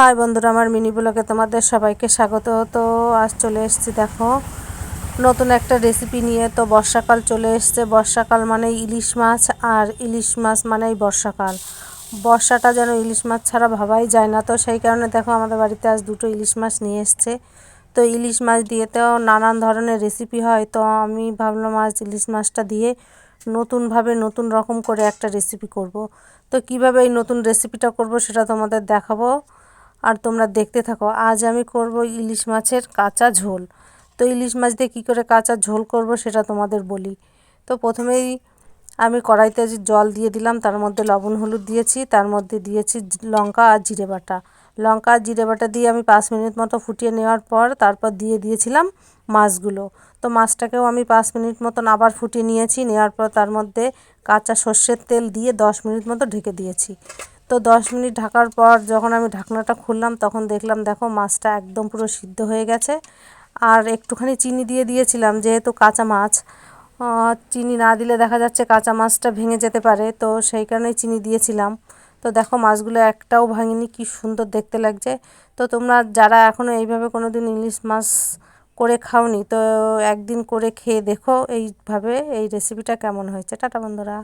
High বন্ধুরা, আমার mini ব্লগে তোমাদের সবাইকে স্বাগত। তো আজ চলে এসেছি, দেখো, নতুন একটা রেসিপি নিয়ে। তো বর্ষাকাল চলে এসছে। বর্ষাকাল মানে ইলিশ মাছ, আর ইলিশ মাছ মানেই বর্ষাকাল। বর্ষাটা যেন ইলিশ মাছ ছাড়া ভাবাই যায় না। তো সেই কারণে দেখো, আমাদের বাড়িতে আজ দুটো ইলিশ মাছ নিয়ে এসছে। তো ইলিশ মাছ দিয়ে তো নানান ধরনের রেসিপি হয়। তো আমি ভাবলাম, আজ ইলিশ মাছটা দিয়ে নতুনভাবে নতুন রকম করে একটা রেসিপি করব। তো কীভাবে এই নতুন রেসিপিটা করব, সেটা তোমাদের দেখাবো। আর তোমরা দেখতে থাকো, আজ আমি করব ইলিশ মাছের কাঁচা ঝোল। তো ইলিশ মাছ দিয়ে কী করে কাঁচা ঝোল করব সেটা তোমাদের বলি। তো প্রথমেই আমি কড়াইতে জল দিয়ে দিলাম, তার মধ্যে লবণ হলুদ দিয়েছি, তার মধ্যে দিয়েছি লঙ্কা আর জিরে বাটা। লঙ্কা আর জিরে বাটা দিয়ে আমি পাঁচ মিনিট মতো ফুটিয়ে নেওয়ার পর তারপর দিয়ে দিয়েছিলাম মাছগুলো। তো মাছটাকেও আমি পাঁচ মিনিট মতন আবার ফুটিয়ে নিয়েছি, নেওয়ার পর তার মধ্যে কাঁচা সর্ষের তেল দিয়ে দশ মিনিট মতো ঢেকে দিয়েছি। তো দশ মিনিট ঢাকার পর যখন আমি ঢাকনাটা খুললাম, তখন দেখলাম, দেখো, মাছটা একদম পুরো সিদ্ধ হয়ে গেছে। আর একটুখানি চিনি দিয়ে দিয়েছিলাম, যেহেতু কাঁচা মাছ চিনি না দিলে দেখা যাচ্ছে কাঁচা মাছটা ভেঙে যেতে পারে। তো সেই কারণেই চিনি দিয়েছিলাম। তো দেখো, মাছগুলো একটাও ভাঙিনি, কি সুন্দর দেখতে লাগছে। তো তোমরা যারা এখনও এইভাবে কোনো দিন ইলিশ মাছ করে খাওনি, তো একদিন করে খেয়ে দেখো এইভাবে এই রেসিপিটা কেমন হয়েছে। টাটা, বন্ধুরা।